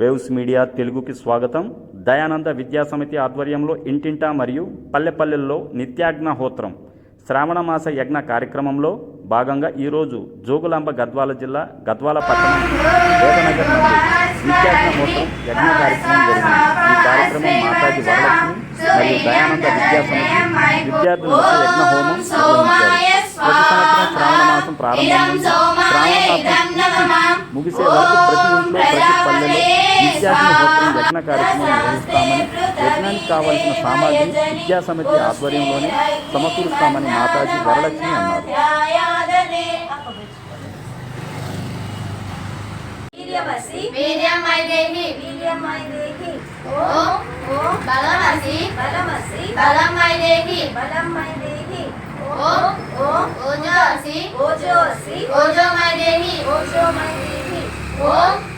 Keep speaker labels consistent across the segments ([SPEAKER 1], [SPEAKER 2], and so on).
[SPEAKER 1] Waves media తెలుగుకి స్వాగతం. దయానంద విద్యా సమితి ఆధ్వర్యంలో ఇంటింటా మరియు పల్లెపల్లెల్లో నిత్యాగ్నహోత్రం శ్రావణ మాస యజ్ఞ కార్యక్రమంలో భాగంగా ఈరోజు జోగులాంబ గద్వాల జిల్లా గద్వాల పట్టణం వేదనగర్ నందు నిత్యాగ్నహోత్రం యజ్ఞ కార్యక్రమం జరిగింది. ఈ కార్యక్రమం మాతాజీ వరలక్ష్మి మరియు దయానంద విద్యా సమితి విద్యార్థులకు యజ్ఞ హోమం ప్రతి సంవత్సరం శ్రావణ మాసం ప్రారంభం నుండి శ్రావణ మాసం ముగిసే వరకు ప్రతి ఇంట్లో ప్రతి పల్లెలో విద్యార్థి యజ్ఞ కార్యక్రమం నిర్వహిస్తామని యజ్ఞానికి కావలసిన సామాగ్రి విద్యా సమితి ఆధ్వర్యంలోనే సమకూరుస్తామని మాతాజీ వరలక్ష్మి అన్నారు.
[SPEAKER 2] వీర్యమసి
[SPEAKER 3] వీర్యమైదేహి
[SPEAKER 2] వీర్యమైదేహి
[SPEAKER 3] ఓం
[SPEAKER 2] ఓం
[SPEAKER 3] బలమసి
[SPEAKER 2] బలమసి
[SPEAKER 3] బలమైదేహి
[SPEAKER 2] బలమైదేహి
[SPEAKER 3] ఓం
[SPEAKER 2] ఓం
[SPEAKER 3] ఓజోసి
[SPEAKER 2] ఓజోసి
[SPEAKER 3] ఓజోమైదేహి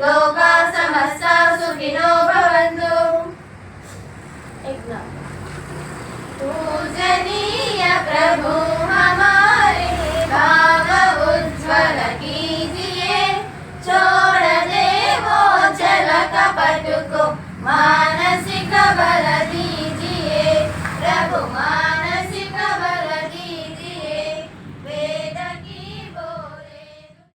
[SPEAKER 3] लोका
[SPEAKER 2] समस्ता
[SPEAKER 3] सुखिनो भवन्तु पूजनीय प्रभु।